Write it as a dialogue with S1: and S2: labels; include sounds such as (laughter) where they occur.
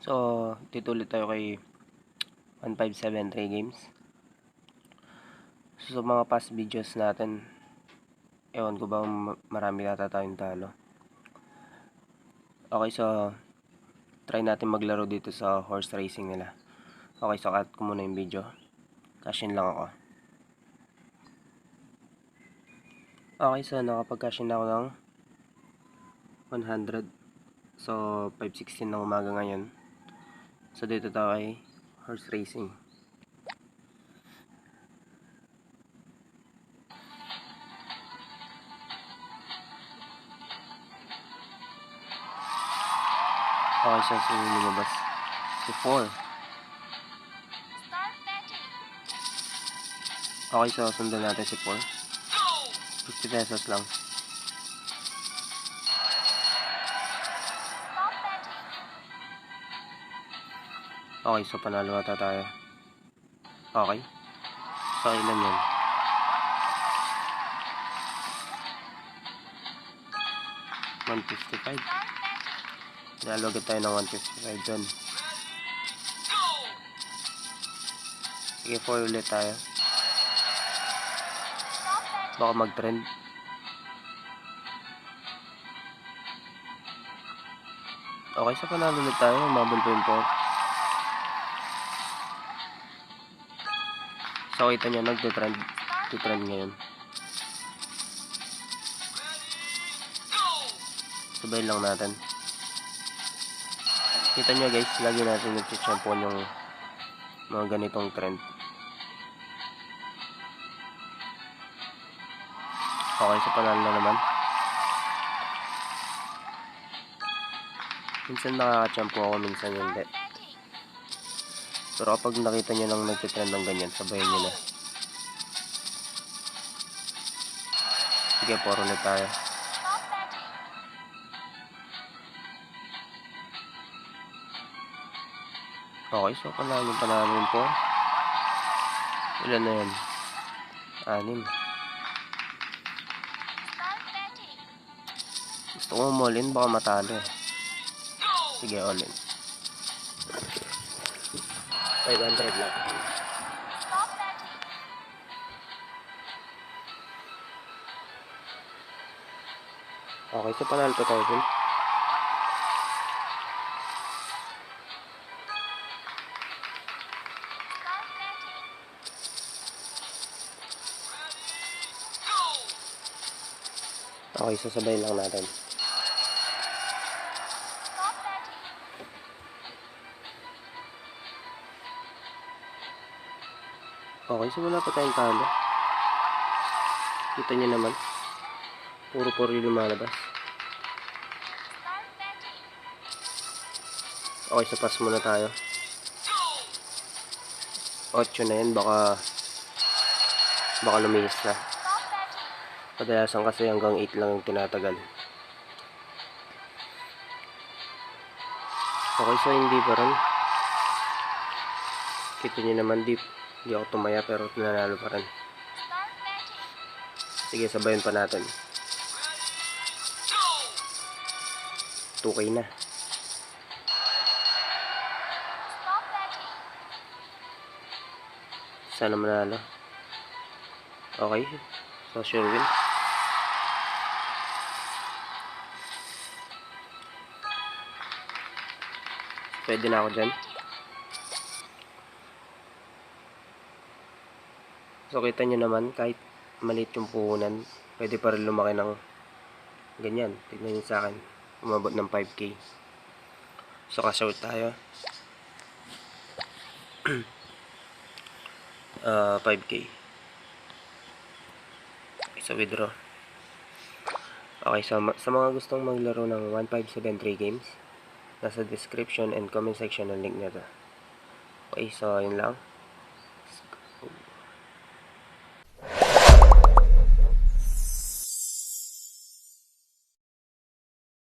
S1: So, dito tayo kay 1573 Games. So, sa mga past videos natin, ewan ko ba ma- marami yata tayong talo. Okay, so, try natin maglaro dito sa horse racing nila. Okay, so cut ko muna yung video. Cash lang ako. Okay, so nakapag-cash in ako ng 100. So, 5.16 ng umaga ngayon. So, dito tayo ay horse racing. Okay siya sa lumabas. Si 4.
S2: Start betting.
S1: Okay, so sundan natin si 4. 50 pesos lang. Okay, so panalo ata tayo. Okay. So, ilan yun? One fifty-five. Nalo agad tayo ng 155 dun. Sige, 4 ulit tayo. Baka mag-trend. Okay, sa panalo ulit tayo. Mabul pa yung 4. So, kita nyo, nagtitrend. Titrend ngayon. Sabay lang natin. Kita nyo guys, lagi natin nag-champion yung mga ganitong trend. Okay, sa panalo na naman. Minsan nakaka-champo ako, minsan hindi. Pero kapag nakita nyo nang nagtitrend ng ganyan, sabayan nyo na. Sige, poro ulit tayo. Okay, so panalo panalo yun po. Ilan na yan? Anim. Gusto ko all in, baka matalo eh. Sige, all in. 500 lang. Okay, so panalo pa tayo dun. Okay, so sabay lang natin. Okay, so wala pa tayong talo. Kita nyo naman. Puro-puro yung lumalabas. Okay, so pass muna tayo. 8 na yan, baka baka lumihis na. Kadalasan kasi hanggang 8 lang yung tinatagal. Okay, so hindi pa rin. Kita nyo naman, di, di ako tumaya pero nanalo pa rin. Sige, sabayan pa natin. 2K na. Sana manalo. Okay. So, sure win. Pwede na ako dyan. So, kita nyo naman, kahit maliit yung puhunan, pwede pa rin lumaki ng ganyan. Tignan nyo sa akin. Umabot ng 5K. So, cash out tayo. (clears throat) Ah, 5K. Okay, so withdraw. Okay, so sa mga gustong maglaro ng 1573 games, nasa description and comment section ang link nito. Okay, so yun lang.